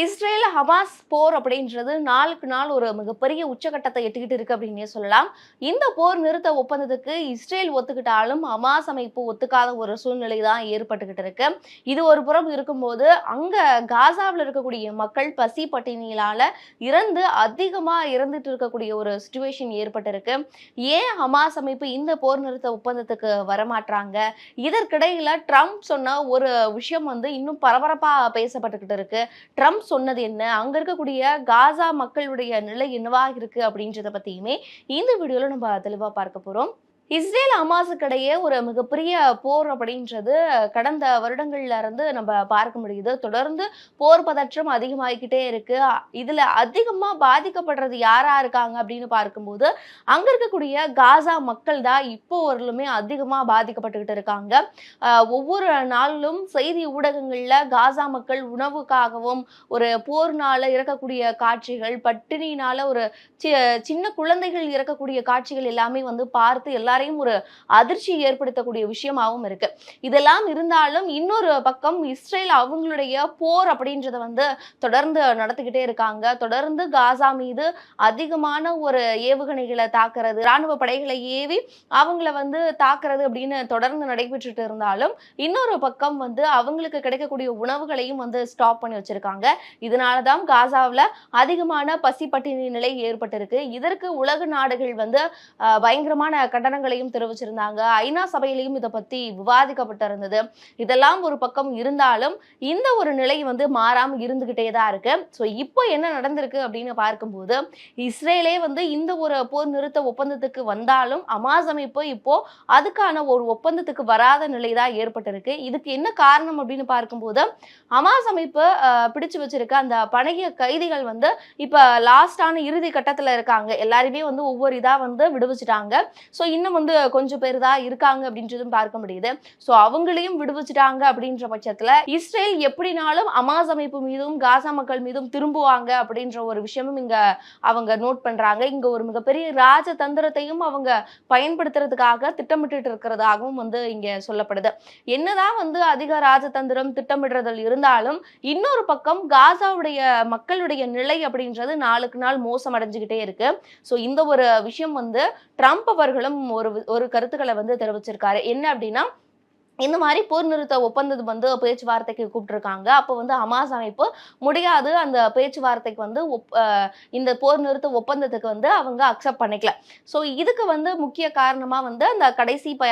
Israel Hamas போர் அப்படின்றது நாளுக்கு நாள் ஒரு மிகப்பெரிய உச்சகட்டத்தை எட்டுக்கிட்டு இருக்கு அப்படின்னே சொல்லலாம். இந்த போர் நிறுத்த ஒப்பந்தத்துக்கு இஸ்ரேல் ஒத்துக்கிட்டாலும் ஹமாஸ் அமைப்பு ஒத்துக்காத ஒரு சூழ்நிலை தான் ஏற்பட்டுக்கிட்டு இருக்கு. இது ஒரு புறம் இருக்கும்போது அங்க காசாவில் இருக்கக்கூடிய மக்கள் பசி பட்டினியிலால இறந்து அதிகமாக இறந்துட்டு இருக்கக்கூடிய ஒரு சுச்சுவேஷன் ஏற்பட்டிருக்கு. ஏன் ஹமாஸ் அமைப்பு இந்த போர் நிறுத்த ஒப்பந்தத்துக்கு வரமாட்டாங்க இதற்கிடையில ட்ரம்ப் சொன்ன ஒரு விஷயம் வந்து இன்னும் பரபரப்பாக பேசப்பட்டுக்கிட்டு இருக்கு. ட்ரம்ப் சொன்னது என்ன? அங்க இருக்கக்கூடிய காசா மக்களுடைய நிலை என்னவாக இருக்கு அப்படின்றத பத்தியுமே இந்த வீடியோல நம்ம தெளிவா பார்க்க போறோம். இஸ்ரேல் அமாசுக்கிடையே ஒரு மிகப்பெரிய போர் அப்படின்றது கடந்த வருடங்கள்ல இருந்து நம்ம பார்க்க முடியுது. தொடர்ந்து போர் பதற்றம் அதிகமாகிக்கிட்டே இருக்கு. இதுல அதிகமா பாதிக்கப்படுறது யாரா இருக்காங்க அப்படின்னு பார்க்கும்போது அங்க இருக்கக்கூடிய காசா மக்கள் தான் இப்போ வரலுமே அதிகமா பாதிக்கப்பட்டுக்கிட்டு இருக்காங்க. ஒவ்வொரு நாளிலும் செய்தி ஊடகங்கள்ல காசா மக்கள் உணவுக்காகவும் ஒரு போர்னால இறக்கக்கூடிய காட்சிகள் பட்டினினால ஒரு சி- சின்ன குழந்தைகள் இறக்கக்கூடிய காட்சிகள் எல்லாமே வந்து பார்த்து எல்லாரையும் ஒரு அதிர்ச்சி ஏற்படுத்தக்கூடிய விஷயமாவும் இருக்கு. இதெல்லாம் இருந்தாலும் இன்னொரு பக்கம் இஸ்ரேல் அவங்களுடைய போர் அப்படின்றத வந்து தொடர்ந்து நடத்திக்கிட்டே இருக்காங்க. தொடர்ந்து காசா மீது அதிகமான ஒரு ஏவுகணைகளை தாக்குறது ராணுவ படைகளை ஏவி அவங்கள வந்து தாக்குறது அப்படின்னு தொடர்ந்து நடைபெற்றுட்டு இருந்தாலும் இன்னொரு பக்கம் வந்து அவங்களுக்கு கிடைக்கக்கூடிய உணவுகளையும் வந்து ஸ்டாப் பண்ணி வச்சிருக்காங்க. இதனாலதான் காசாவில் அதிகமான பசி பட்டினி நிலை ஏற்பட்டிருக்கு. இதற்கு உலக நாடுகள் வந்து பயங்கரமான கண்டனங்களை கருத்துக்களையும் தெரிவிச்சிருந்தாங்க. ஐநா சபையிலையும் இதை பத்தி விவாதிக்கப்பட்டிருந்தது. இதெல்லாம் ஒரு பக்கம் இருந்தாலும் இந்த ஒரு நிலை வந்து மாறாம இருந்துகிட்டே தான் இருக்கு. ஸோ இப்போ என்ன நடந்திருக்கு அப்படின்னு பார்க்கும்போது இஸ்ரேலே வந்து இந்த ஒரு போர் நிறுத்த ஒப்பந்தத்துக்கு வந்தாலும் அமாஸ் அமைப்பு இப்போ அதுக்கான ஒரு ஒப்பந்தத்துக்கு வராத நிலை தான் ஏற்பட்டிருக்கு. இதுக்கு என்ன காரணம் அப்படின்னு பார்க்கும்போது அமாஸ் அமைப்பு பிடிச்சு வச்சிருக்க அந்த பழகிய கைதிகள் வந்து இப்போ லாஸ்டான இறுதி கட்டத்தில் இருக்காங்க. எல்லாருமே வந்து ஒவ்வொரு இதாக வந்து விடுவிச்சிட்டாங்க. ஸோ இன்னும் வந்து கொஞ்சம் பேர் தான் இருக்காங்க அப்படின்றதும் பார்க்க முடியுது. ஸோ அவங்களையும் விடுவிச்சிட்டாங்க அப்படின்ற பட்சத்துல இஸ்ரேல் எப்படினாலும் அமாஸ் அமைப்பு மீதும் காசா மக்கள் மீதும் திரும்புவாங்க அப்படின்ற ஒரு விஷயமும் இங்க அவங்க நோட் பண்றாங்க. இங்க ஒரு மிகப்பெரிய ராஜதந்திரத்தையும் அவங்க பயன்படுத்துறதுக்காக திட்டமிட்டு இருக்கிறதாகவும் வந்து இங்க சொல்லப்படுது. என்னதான் வந்து அதிக ராஜதந்திரம் திட்டமிடுறதில் இருந்தாலும் இன்னொரு பக்கம் காசாவுடைய மக்களுடைய நிலை அப்படின்றது நாளுக்கு நாள் மோசம் அடைஞ்சுக்கிட்டே இருக்கு. ஸோ இந்த ஒரு விஷயம் வந்து ட்ரம்ப் அவர்களும் ஒரு ஒரு கருத்துக்களை வந்து தெரிவிச்சிருக்காரு. என்ன அப்படின்னா இந்த மாதிரி போர் நிறுத்த ஒப்பந்தது வந்து பேச்சுவார்த்தைக்கு கூப்பிட்டுருக்காங்க. அப்போ வந்து ஹமாஸ் அமைப்பு முடியாது. அந்த பேச்சுவார்த்தைக்கு வந்து ஒப்- இந்த போர் நிறுத்த ஒப்பந்தத்துக்கு வந்து அவங்க அக்செப்ட் பண்ணிக்கல. ஸோ இதுக்கு வந்து முக்கிய காரணமாக வந்து அந்த கடைசி ப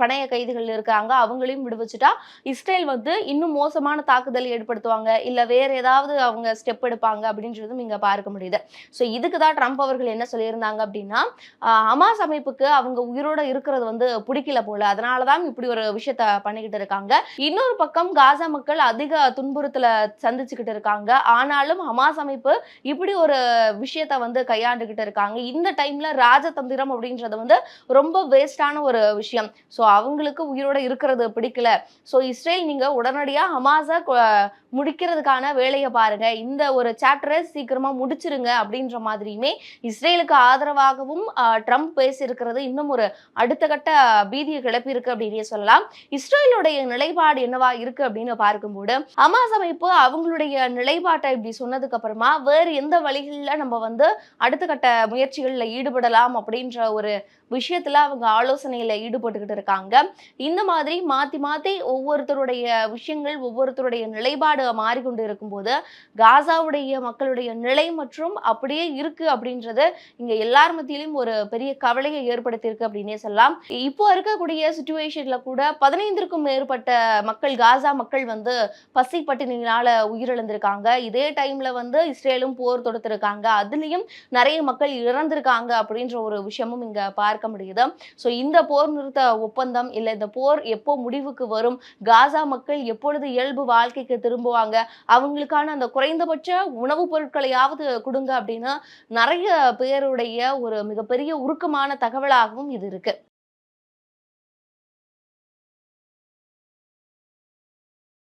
பணைய கைதிகள் இருக்காங்க. அவங்களையும் விடுவிச்சுட்டா இஸ்ரேல் வந்து இன்னும் மோசமான தாக்குதல் ஏற்படுத்துவாங்க. இல்லை வேற ஏதாவது அவங்க ஸ்டெப் எடுப்பாங்க அப்படின்றதும் இங்கே பார்க்க முடியுது. ஸோ இதுக்கு தான் ட்ரம்ப் அவர்கள் என்ன சொல்லியிருந்தாங்க அப்படின்னா ஹமாஸ் அமைப்புக்கு அவங்க உயிரோட இருக்கிறது வந்து பிடிக்கல போல. அதனால தான் இப்படி ஒரு விஷயம் விஷயத்த பண்ணிக்கிட்டு இருக்காங்க. இன்னொரு பக்கம் காசா மக்கள் அதிக துன்புறுத்தல சந்திச்சுக்கிட்டு இருக்காங்க. ஆனாலும் ஹமாஸ் அமைப்பு இப்படி ஒரு விஷயத்த வந்து கையாண்டுகிட்டு இருக்காங்க. இந்த டைம்ல ராஜதந்திரம் அப்படின்றது வந்து ரொம்ப வேஸ்டான ஒரு விஷயம். ஸோ அவங்களுக்கு உயிரோட இருக்கிறது பிடிக்கல. ஸோ இஸ்ரேல் நீங்க உடனடியா ஹமாஸை முடிக்கிறதுக்கான வேலையை பாருங்க. இந்த ஒரு சாப்டரை சீக்கிரமா முடிச்சிருங்க அப்படின்ற மாதிரியுமே இஸ்ரேலுக்கு ஆதரவாகவும் ஆஹ், ட்ரம்ப் பேசியிருக்கிறது இன்னும் ஒரு அடுத்த கட்ட பீதியை கிளப்பியிருக்கு அப்படின்னே சொல்லலாம். இஸ்ரேலுடைய நிலைப்பாடு என்னவா இருக்கு அப்படின்னு பார்க்கும்போது அமாஸ் அமைப்பு அவங்களுடைய நிலைப்பாட்டை இப்படி சொன்னதுக்கு அப்புறமா வேறு எந்த வழிகளில் நம்ம வந்து அடுத்த கட்ட முயற்சிகளில் ஈடுபடலாம் அப்படின்ற ஒரு விஷயத்துல அவங்க ஆலோசனையில ஈடுபட்டுக்கிட்டு இருக்காங்க. இந்த மாதிரி மாத்தி மாத்தி ஒவ்வொருத்தருடைய விஷயங்கள் ஒவ்வொருத்தருடைய நிலைப்பாடு மாறிக்கொண்டு இருக்கும்போது காசாவுடைய மக்களுடைய நிலை மற்றும் அப்படியே இருக்கு அப்படின்றது இங்க எல்லார் மத்தியிலும் ஒரு பெரிய கவலையை ஏற்படுத்தியிருக்கு அப்படின்னே சொல்லலாம். இப்போ இருக்கக்கூடிய சுச்சுவேஷன்ல கூட பதினைந்திற்கும் மேற்பட்ட மக்கள் காசா மக்கள் வந்து பசி பட்டினியினால உயிரிழந்திருக்காங்க. இதே டைம்ல வந்து இஸ்ரேலும் போர் தொடுத்திருக்காங்க. அதுலயும் நிறைய மக்கள் இறந்திருக்காங்க அப்படின்ற ஒரு விஷயமும் இங்க பார்க்க முடியுது. ஸோ இந்த போர் நிறுத்த ஒப்பந்தம் இல்லை இந்த போர் எப்போ முடிவுக்கு வரும் காசா மக்கள் எப்பொழுது இயல்பு வாழ்க்கைக்கு திரும்புவாங்க அவங்களுக்கான அந்த குறைந்தபட்ச உணவுப் பொருட்களையாவது கொடுங்க அப்படின்னு நிறைய பேருடைய ஒரு மிகப்பெரிய உருக்கமான தகவலாகவும் இது இருக்கு.